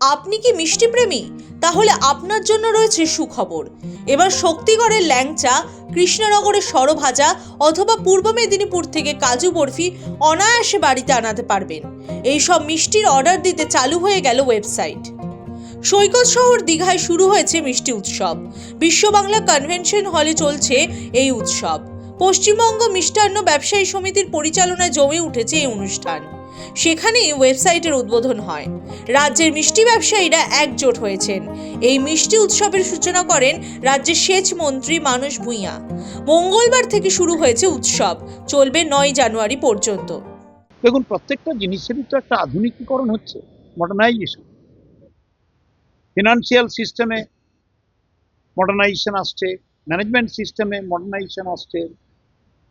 আপনি কি মিষ্টি প্রেমী? তাহলে আপনার জন্য রয়েছে সুখবর। এবার শক্তিগড়ের ল্যাংচা, কৃষ্ণনগরের সরভাজা অথবা পূর্ব মেদিনীপুর থেকে কাজু বরফি অনায়াসে বাড়িতে আনাতে পারবেন। এই সব মিষ্টির অর্ডার দিতে চালু হয়ে গেল ওয়েবসাইট। সৈকত শহর দীঘায় শুরু হয়েছে মিষ্টি উৎসব। বিশ্ব বাংলা কনভেনশন হলে চলছে এই উৎসব। পশ্চিমবঙ্গ মিষ্টান্ন ব্যবসায়ী সমিতির পরিচালনায় জমে উঠেছে এই অনুষ্ঠান। সেখানেই ওয়েবসাইটের উদ্বোধন হয়। রাজ্যের মিষ্টি ব্যবসায়ীরা একজোট হয়েছেন। এই মিষ্টি উৎসবের সূচনা করেন রাজ্যের সেচ মন্ত্রী মানস ভূঁইয়া। মঙ্গলবার থেকে শুরু হয়েছে উৎসব। চলবে নয় জানুয়ারি পর্যন্ত। দেখুন, প্রত্যেকটা জিনিসেরই তো একটা আধুনিকীকরণ হচ্ছে মডার্নাইজেশন ফিনান্সিয়াল সিস্টেমে মডার্নাইজেশন আসছে ম্যানেজমেন্ট সিস্টেমে মডার্নাইজেশন আসছে,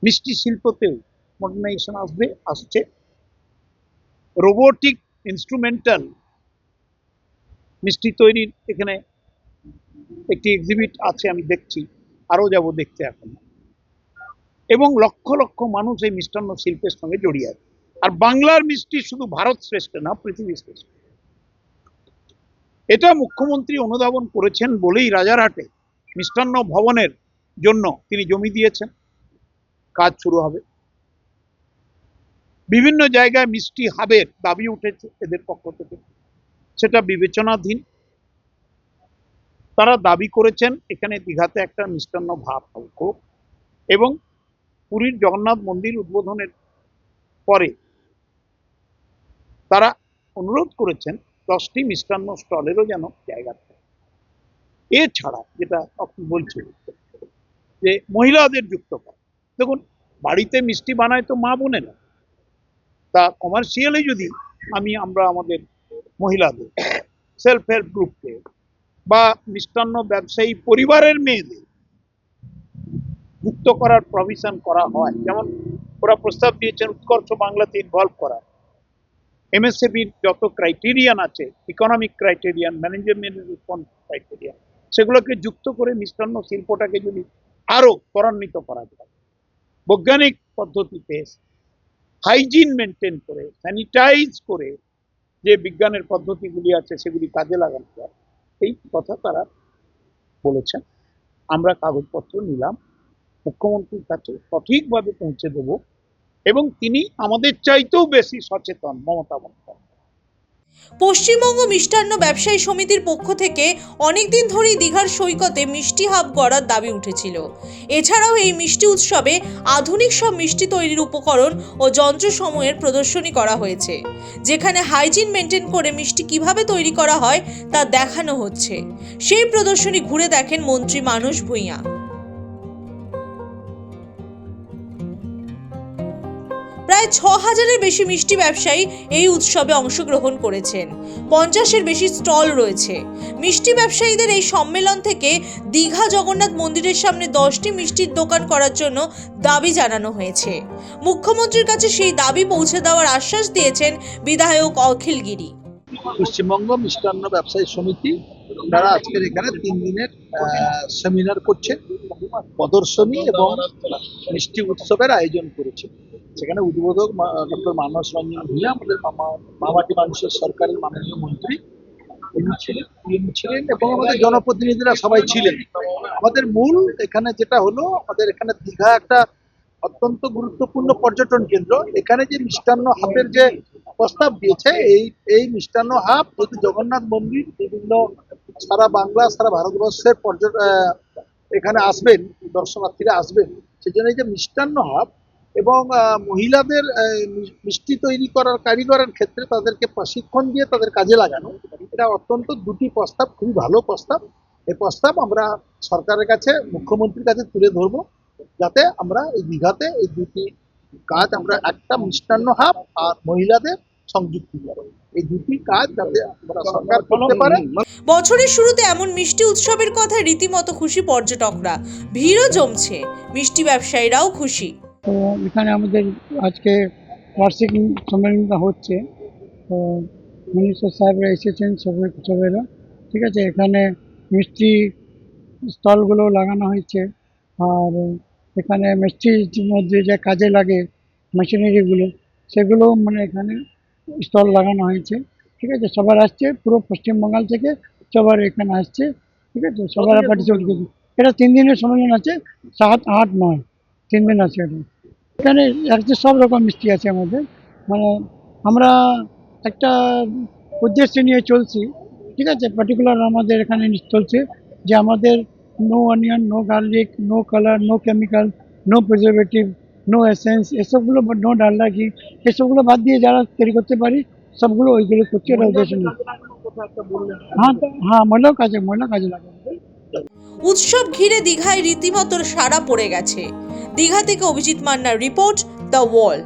মিষ্টি শিল্পতেও মডার্নাইজেশন আসবে, আসছে। রোবোটিক ইনস্ট্রুমেন্টাল মিষ্টি তৈরির এখানে একটি এক্সিবিট আছে, আমি দেখছি। আরও যাব দেখতে এখন। এবং লক্ষ লক্ষ মানুষ এই মিষ্টান্ন শিল্পের সঙ্গে জড়িয়ে আছে। আর বাংলার মিষ্টি শুধু ভারত শ্রেষ্ঠ না, পৃথিবী শ্রেষ্ঠ। এটা মুখ্যমন্ত্রী অনুধাবন করেছেন বলেই রাজারহাটে মিষ্টান্ন ভবনের জন্য তিনি জমি দিয়েছেন। কাজ শুরু হবে। বিভিন্ন জায়গায় মিষ্টি হাবের দাবি উঠেছে এদের পক্ষ থেকে। সেটা বিবেচনাধীন। তারা দাবি করেছেন, এখানে দীঘাতে একটা মিষ্টান্ন ভাব হোক এবং পুরীর জগন্নাথ মন্দির উদ্বোধনের পরে তারা অনুরোধ করেছেন, দশটি মিষ্টান্ন স্টলেরও যেন জায়গা থাকে। এছাড়া যেটা আপনি বলছেন, যে মহিলাদের যুক্ত করা। দেখুন, বাড়িতে মিষ্টি বানায় তো মা বোনেরা। তা কমার্শিয়ালি যদি আমি আমরা আমাদের মহিলাদের সেলফ হেল্প গ্রুপকে বা মিষ্টান্ন ব্যবসায়ী পরিবারের মেয়েদের যুক্ত করার প্রভিশন করা হয়, যেমন ওরা প্রস্তাব দিয়েছেন উৎকর্ষ বাংলাতে ইনভলভ করা। এমএসএবির যত ক্রাইটেরিয়ান আছে ইকোনমিক ক্রাইটেরিয়ান ম্যানেজমেন্ট ক্রাইটেরিয়ান সেগুলোকে যুক্ত করে মিষ্টান্ন শিল্পটাকে যদি আরও ত্বরান্বিত করা যায়। বৈজ্ঞানিক পদ্ধতিতে হাইজিন মেনটেন করে, স্যানিটাইজ করে যে বিজ্ঞানের পদ্ধতিগুলি আছে সেগুলি কাজে লাগানো যায়, এই কথা তারা বলেছেন। আমরা কাগজপত্র নিলাম, মুখ্যমন্ত্রীর কাছে সঠিকভাবে পৌঁছে দেব এবং তিনি আমাদের চাইতেও বেশি সচেতন মমতা বন্দ্যোপাধ্যায়। পশ্চিমবঙ্গ মিষ্টান্ন ব্যবসায়ী সমিতির পক্ষ থেকে অনেকদিন ধরেই দীঘার সৈকতে মিষ্টি হাব গড়ার দাবি উঠেছিল। এছাড়াও এই মিষ্টি উৎসবে আধুনিক সব মিষ্টি তৈরির উপকরণ ও যন্ত্রসমূহের প্রদর্শনী করা হয়েছে, যেখানে হাইজিন মেনটেন করে মিষ্টি কীভাবে তৈরি করা হয় তা দেখানো হচ্ছে। সেই প্রদর্শনী ঘুরে দেখেন মন্ত্রী মানস ভূঁইয়া। প্রায় ছ হাজারের বেশি মিষ্টি ব্যবসায়ী এই উৎসবে অংশগ্রহণ করেছেন। পঞ্চাশের বেশি স্টল রয়েছে। মিষ্টি ব্যবসায়ীদের এই সম্মেলন থেকে দীঘা জগন্নাথ মন্দিরের সামনে দশটি মিষ্টির দোকান করার জন্য দাবি জানানো হয়েছে। মুখ্যমন্ত্রীর কাছে সেই দাবি পৌঁছে দেওয়ার আশ্বাস দিয়েছেন বিধায়ক অখিল গিরি। পশ্চিমবঙ্গ মিষ্টান্ন ব্যবসায়ী সমিতি, তারা আজকের এখানে তিন দিনের সেমিনার করছে, প্রদর্শনী এবং মিষ্টি উৎসবের আয়োজন করেছে। সেখানে উদ্বোধক ডক্টর মানস রঞ্জন ভূঁইয়া, আমাদের মামা- মামাটি মানুষের সরকারের মাননীয় মন্ত্রী। তিনি ছিলেন ছিলেন এবং আমাদের জনপ্রতিনিধিরা সবাই ছিলেন। আমাদের মূল এখানে যেটা হলো, আমাদের এখানে দীঘা একটা অত্যন্ত গুরুত্বপূর্ণ পর্যটন কেন্দ্র। এখানে যে মিষ্টান্ন হাবের যে প্রস্তাব দিয়েছে, এই এই মিষ্টান্ন হাব যদি জগন্নাথ মন্দির, বিভিন্ন সারা বাংলা, সারা ভারতবর্ষের পর্যটন এখানে আসবেন, দর্শনার্থীরা আসবেন। সেজন্য এই যে মিষ্টান্ন হাব এবং মহিলাদের মিষ্টি তৈরি করার কারিগরের ক্ষেত্রে তাদেরকে প্রশিক্ষণ দিয়ে তাদের কাজে লাগানো। এটা অত্যন্ত দুটি প্রস্তাব খুবই ভালো প্রস্তাব। এই প্রস্তাব আমরা সরকারের কাছে মুখ্যমন্ত্রীর কাছে তুলে ধরবো যাতে আমরা এই দীঘাতে এই দুটি কাজ আমরা একটা মিষ্টান্ন হাব আর মহিলাদের সংযুক্তি এই দুটি কাজ যাতে আমরা সরকার করতে পারে। বছরের শুরুতে এমন মিষ্টি উৎসবের কথা রীতিমতো খুশি পর্যটকরা। ভিড়ও জমছে। মিষ্টি ব্যবসায়ীরাও খুশি। তো এখানে আমাদের আজকে বার্ষিক সম্মেলনটা হচ্ছে। তো মিনিস্টার সাহেবরা এসেছেন সবাই সবাইরা ঠিক আছে এখানে মিষ্টি স্টলগুলো লাগানো হয়েছে। আর এখানে মিষ্টির মধ্যে যে কাজে লাগে মেশিনারিগুলো সেগুলো মানে এখানে স্টল লাগানো হয়েছে। ঠিক আছে সবার আসছে পুরো পশ্চিমবাংল থেকে সবার এখানে আসছে। ঠিক আছে সবার পার্টিসিপেট করছে। এটা তিন দিনের সম্মেলন আছে সাত আট নয়। তিন দিন আছে এটা। এখানে একটু সব রকম মিষ্টি আছে আমাদের। মানে আমরা একটা উদ্দেশ্য নিয়ে চলছি, ঠিক আছে? পার্টিকুলার আমাদের এখানে চলছে যে আমাদের no onion no garlic no colour no chemical no preservative no essence এসবগুলো নো ডালডা ঘি, এসবগুলো বাদ দিয়ে যারা তৈরি করতে পারি, সবগুলো ওইগুলো করছে এটা উদ্দেশ্য নিয়ে। হ্যাঁ হ্যাঁ মহিলাও কাজে মহিলা কাজে লাগে। উৎসব ঘিরে দীঘায় রীতিমতো সারা পড়ে গেছে। দীঘা থেকে অভিজিৎ মান্নার রিপোর্ট দ্য ওয়াল।